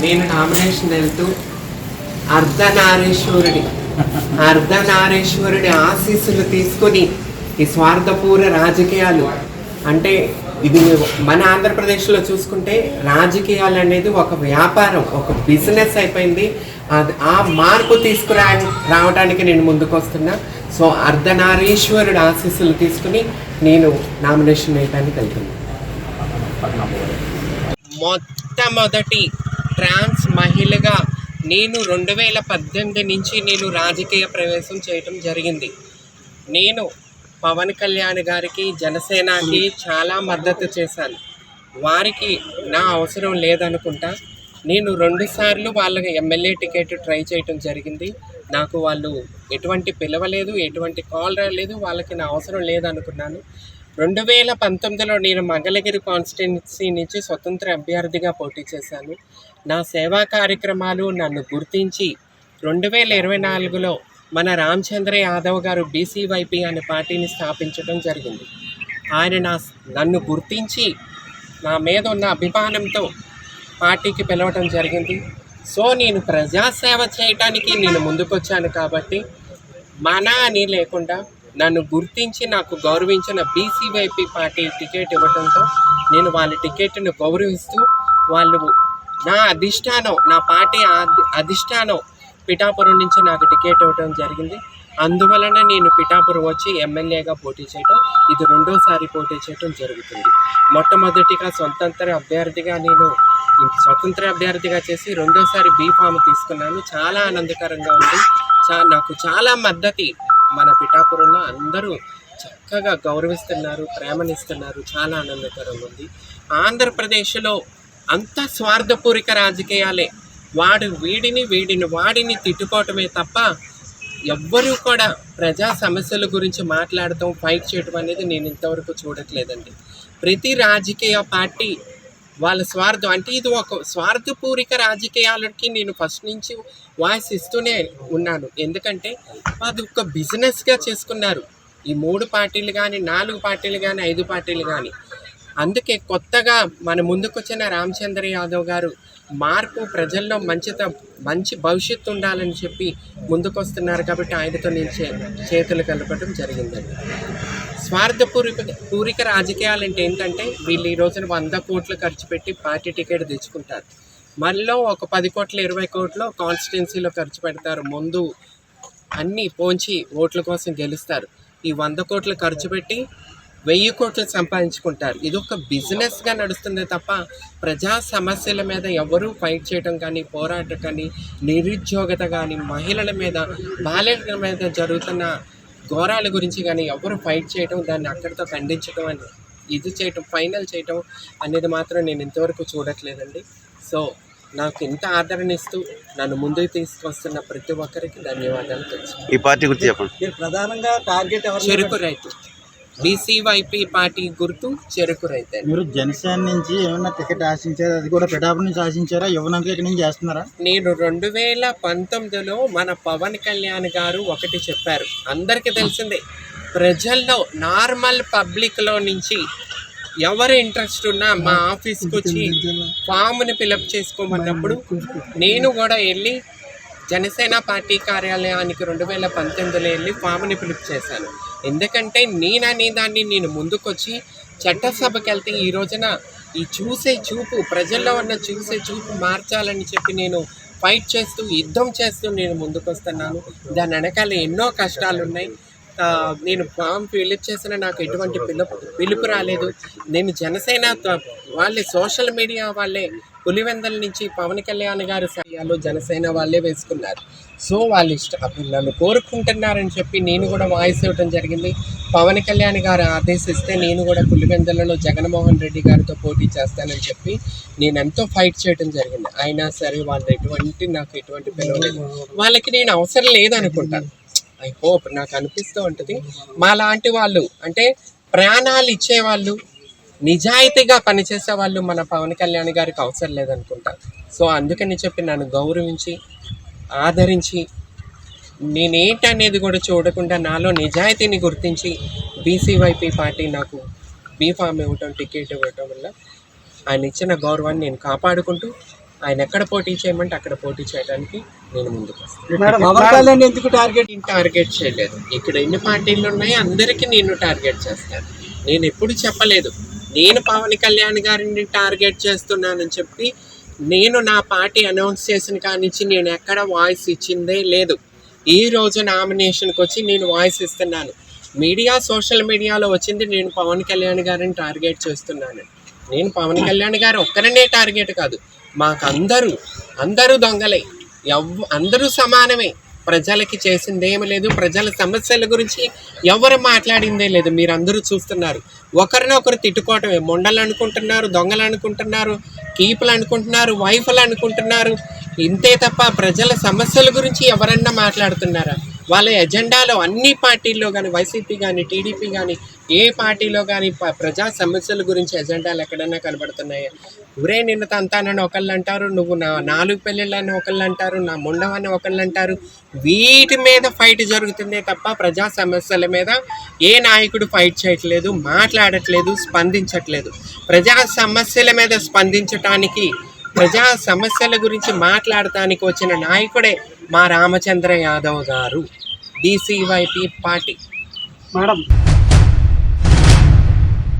నేను నామినేషన్ వెళ్తూ అర్ధనారీశ్వరుడి అర్ధనారీశ్వరుడి ఆశీస్సులు తీసుకొని ఈ స్వార్థపూర రాజకీయాలు అంటే ఇది మన ఆంధ్రప్రదేశ్లో చూసుకుంటే రాజకీయాలు అనేది ఒక వ్యాపారం ఒక బిజినెస్ అయిపోయింది. అది ఆ మార్పు తీసుకురా రావడానికి నేను ముందుకు వస్తున్నా సో అర్ధనారీశ్వరుడు ఆశీస్సులు తీసుకుని నేను నామినేషన్ వేయడానికి వెళ్తున్నాను మొట్టమొదటి ట్రాన్స్ మహిళగా నేను రెండు వేల పద్దెనిమిది నుంచి నేను రాజకీయ ప్రవేశం చేయటం జరిగింది. నేను పవన్ కళ్యాణ్ గారికి జనసేనకి చాలా మద్దతు చేశాను. వారికి నా అవసరం లేదనుకుంటా నేను రెండుసార్లు వాళ్ళకి ఎమ్మెల్యే టికెట్ ట్రై చేయటం జరిగింది. నాకు వాళ్ళు ఎటువంటి పిలవలేదు ఎటువంటి కాల్ రాలేదు వాళ్ళకి నా అవసరం లేదనుకున్నాను. రెండు వేల పంతొమ్మిదిలో నేను మంగళగిరి కాన్స్టిట్యున్సీ నుంచి స్వతంత్ర అభ్యర్థిగా పోటీ చేశాను. నా సేవా కార్యక్రమాలు నన్ను గుర్తించి రెండు వేల ఇరవై నాలుగులో మన రామచంద్ర యాదవ్ గారు బీసీవైపీ అనే పార్టీని స్థాపించడం జరిగింది. ఆయన నా నన్ను గుర్తించి నా మీద ఉన్న అభిమానంతో పార్టీకి పిలవటం జరిగింది. సో నేను ప్రజాసేవ చేయటానికి నేను ముందుకొచ్చాను కాబట్టి మన అని లేకుండా నన్ను గుర్తించి నాకు గౌరవించిన బీసీవైపీ పార్టీ టికెట్ ఇవ్వడంతో నేను వాళ్ళ టికెట్ను గౌరవిస్తూ వాళ్ళు నా అధిష్టానం నా పార్టీ అధి- అధిష్టానం పిఠాపురం నుంచి నాకు టికెట్ ఇవ్వడం జరిగింది. అందువలన నేను పిఠాపురం వచ్చి ఎమ్మెల్యేగా పోటీ చేయడం ఇది రెండోసారి పోటీ చేయడం జరుగుతుంది. మొట్టమొదటిగా స్వతంత్ర అభ్యర్థిగా నేను స్వతంత్ర అభ్యర్థిగా చేసి రెండోసారి బీ ఫామ్ తీసుకున్నాను. చాలా ఆనందకరంగా ఉంది. చా నాకు చాలా మద్దతి మన పిఠాపురంలో అందరూ చక్కగా గౌరవిస్తున్నారు ప్రేమనిస్తున్నారు. చాలా ఆనందకరంగా ఉంది. ఆంధ్రప్రదేశ్లో అంత స్వార్థపూరిక రాజకీయాలే. వాడు వీడిని వీడిని వాడిని తిట్టుకోవటమే తప్ప ఎవ్వరూ కూడా ప్రజా సమస్యల గురించి మాట్లాడటం ఫైట్ చేయడం అనేది నేను ఇంతవరకు చూడట్లేదండి. ప్రతి రాజకీయ పార్టీ వాళ్ళ స్వార్థం. అంటే ఇది ఒక స్వార్థపూరిక రాజకీయాలకి నేను ఫస్ట్ నుంచి వాయిస్ ఇస్తూనే ఉన్నాను. ఎందుకంటే అది ఒక బిజినెస్గా చేసుకున్నారు. ఈ మూడు పార్టీలు కానీ నాలుగు పార్టీలు కానీ ఐదు పార్టీలు కానీ అందుకే కొత్తగా మన ముందుకొచ్చిన రామచంద్ర యాదవ్ గారు మార్పు ప్రజల్లో మంచిత మంచి భవిష్యత్తు ఉండాలని చెప్పి ముందుకొస్తున్నారు కాబట్టి ఆయనతో నేను చేతులు కలపడం జరిగిందండి. స్వార్థపూరిక పూరిక రాజకీయాలు అంటే ఏంటంటే వీళ్ళు ఈ రోజున వంద కోట్లు ఖర్చు పెట్టి పార్టీ టికెట్ తెచ్చుకుంటారు. మళ్ళీ ఒక పది కోట్లు ఇరవై కోట్లు కాన్స్టిట్యున్సీలో ఖర్చు పెడతారు. ముందు అన్నీ పోంచి ఓట్ల కోసం గెలుస్తారు. ఈ వంద కోట్లు ఖర్చు పెట్టి వెయ్యి కోట్లు సంపాదించుకుంటారు. ఇది ఒక బిజినెస్గా నడుస్తుంది తప్ప ప్రజా సమస్యల మీద ఎవరూ ఫైట్ చేయడం కానీ పోరాటం కానీ నిరుద్యోగత కానీ మహిళల మీద బాలికల మీద జరుగుతున్న ఘోరాల గురించి కానీ ఎవరు ఫైట్ చేయడం దాన్ని అక్కడితో ఖండించడం అని ఇది చేయటం ఫైనల్ చేయటం అనేది మాత్రం నేను ఇంతవరకు చూడట్లేదండి. సో నాకు ఇంత ఆదరణ ఇస్తూ నన్ను ముందుకు తీసుకొస్తున్న ప్రతి ఒక్కరికి ధన్యవాదాలు తెలుసు. ఈ పార్టీ గురించి చెప్పండి. మీరు ప్రధానంగా టార్గెట్ ఎవరు చెరుకు రైతు. బీసీవైపీ పార్టీ గుర్తు చెరుకు రైతు. మీరు జనసేన నుంచి ఏమన్నా టికెట్ ఆశించారా? అది కూడా పిఠాపురం నుంచి ఆశించారా? యువనంగా ఇక్కడ నుంచి చేస్తున్నారా? నేను రెండు వేల పంతొమ్మిదిలో మన పవన్ కళ్యాణ్ గారు ఒకటి చెప్పారు. అందరికీ తెలిసిందే ప్రజల్లో నార్మల్ పబ్లిక్లో నుంచి ఎవరు ఇంట్రెస్ట్ ఉన్నా మా ఆఫీస్కి వచ్చి ఫామ్ని ఫిలప్ చేసుకోమన్నప్పుడు నేను కూడా వెళ్ళి జనసేన పార్టీ కార్యాలయానికి రెండు వేల పంతొమ్మిదిలో వెళ్ళి ఫామ్ని ఫిలప్ చేశాను. ఎందుకంటే నేననే దాన్ని నేను ముందుకొచ్చి చట్టసభకి వెళ్తే ఈ రోజున ఈ చూసే చూపు ప్రజల్లో ఉన్న చూసే చూపు మార్చాలని చెప్పి నేను ఫైట్ చేస్తూ యుద్ధం చేస్తూ నేను ముందుకొస్తున్నాను. దాని వెనకాల ఎన్నో కష్టాలు ఉన్నాయి నేను ఫామ్ ఫిలప్ చేసిన నాకు ఎటువంటి పిలుపు పిలుపు రాలేదు. నేను జనసేన వాళ్ళే సోషల్ మీడియా వాళ్ళే పులివెందల నుంచి పవన్ కళ్యాణ్ గారి సహాయాలు జనసేన వాళ్ళే వేసుకున్నారు. సో వాళ్ళు ఇష్ట అప్పుడు నన్ను కోరుకుంటున్నారని చెప్పి నేను కూడా వాయిస్ ఇవ్వడం జరిగింది. పవన్ కళ్యాణ్ గారు ఆదేశిస్తే నేను కూడా పులివెందలలో జగన్మోహన్ రెడ్డి గారితో పోటీ చేస్తానని చెప్పి నేను ఎంతో ఫైట్ చేయడం జరిగింది. అయినా సరే వాళ్ళు ఎటువంటి నాకు ఎటువంటి పిలవలేదు వాళ్ళకి నేను అవసరం లేదనుకుంటాను. ఐ హోప్ నాకు అనిపిస్తూ ఉంటుంది. మా లాంటి వాళ్ళు అంటే ప్రాణాలు ఇచ్చేవాళ్ళు నిజాయితీగా పనిచేసే వాళ్ళు మన పవన్ కళ్యాణ్ గారికి అవసరం లేదనుకుంటా. సో అందుకని చెప్పి నన్ను గౌరవించి ఆదరించి నేనేంటనేది కూడా చూడకుండా నాలో నిజాయితీని గుర్తించి బీసీవైపీ పార్టీ నాకు బీఫామ్ ఇవ్వటం టికెట్ ఇవ్వటం వల్ల ఆయన ఇచ్చిన గౌరవాన్ని నేను కాపాడుకుంటూ ఆయన ఎక్కడ పోటీ చేయమంటే అక్కడ పోటీ చేయడానికి నేను ముందుకు వస్తాను. ఎందుకు టార్గెట్ టార్గెట్ చేయలేదు. ఇక్కడ ఎన్ని పార్టీలు ఉన్నాయి అందరికీ నేను టార్గెట్ చేస్తాను. నేను ఎప్పుడు చెప్పలేదు. నేను పవన్ కళ్యాణ్ గారిని టార్గెట్ చేస్తున్నానని చెప్పి నేను నా పార్టీ అనౌన్స్ చేసిన కానించి నేను ఎక్కడ వాయిస్ ఇచ్చిందే లేదు. ఈ రోజు నామినేషన్కి వచ్చి నేను వాయిస్ ఇస్తున్నాను. మీడియా సోషల్ మీడియాలో వచ్చింది నేను పవన్ కళ్యాణ్ గారిని టార్గెట్ చేస్తున్నాను. నేను పవన్ కళ్యాణ్ గారు ఒక్కరనే టార్గెట్ కాదు. మాకు అందరూ అందరూ దొంగలే. ఎవ్ అందరూ సమానమే. ప్రజలకి చేసింది ఏమి లేదు. ప్రజల సమస్యల గురించి ఎవరు మాట్లాడిందే లేదు. మీరు అందరూ చూస్తున్నారు. ఒకరినొకరు తిట్టుకోవటమే. మొండలు అనుకుంటున్నారు దొంగలు అనుకుంటున్నారు కీపులు అనుకుంటున్నారు వైఫ్లు అనుకుంటున్నారు. ఇంతే తప్ప ప్రజల సమస్యల గురించి ఎవరన్నా మాట్లాడుతున్నారా? వాళ్ళ ఎజెండాలో అన్ని పార్టీల్లో కానీ వైసీపీ కానీ టీడీపీ కానీ ఏ పార్టీలో కానీ ప్రజా సమస్యల గురించి ఎజెండాలు ఎక్కడన్నా కనబడుతున్నాయా? ఊరే నిన్ను తంతానని ఒకళ్ళు అంటారు నువ్వు నా నాలుగు పెళ్ళిళ్ళని ఒకళ్ళు అంటారు నా ముండవని ఒకళ్ళు అంటారు. వీటి మీద ఫైట్ జరుగుతుందే తప్ప ప్రజా సమస్యల మీద ఏ నాయకుడు ఫైట్ చేయట్లేదు మాట్లాడట్లేదు స్పందించట్లేదు. ప్రజా సమస్యల మీద స్పందించటానికి ప్రజా సమస్యల గురించి మాట్లాడటానికి వచ్చిన నాయకుడే మా రామచంద్ర యాదవ్ గారు. డిసివైపి పార్టీ. మేడం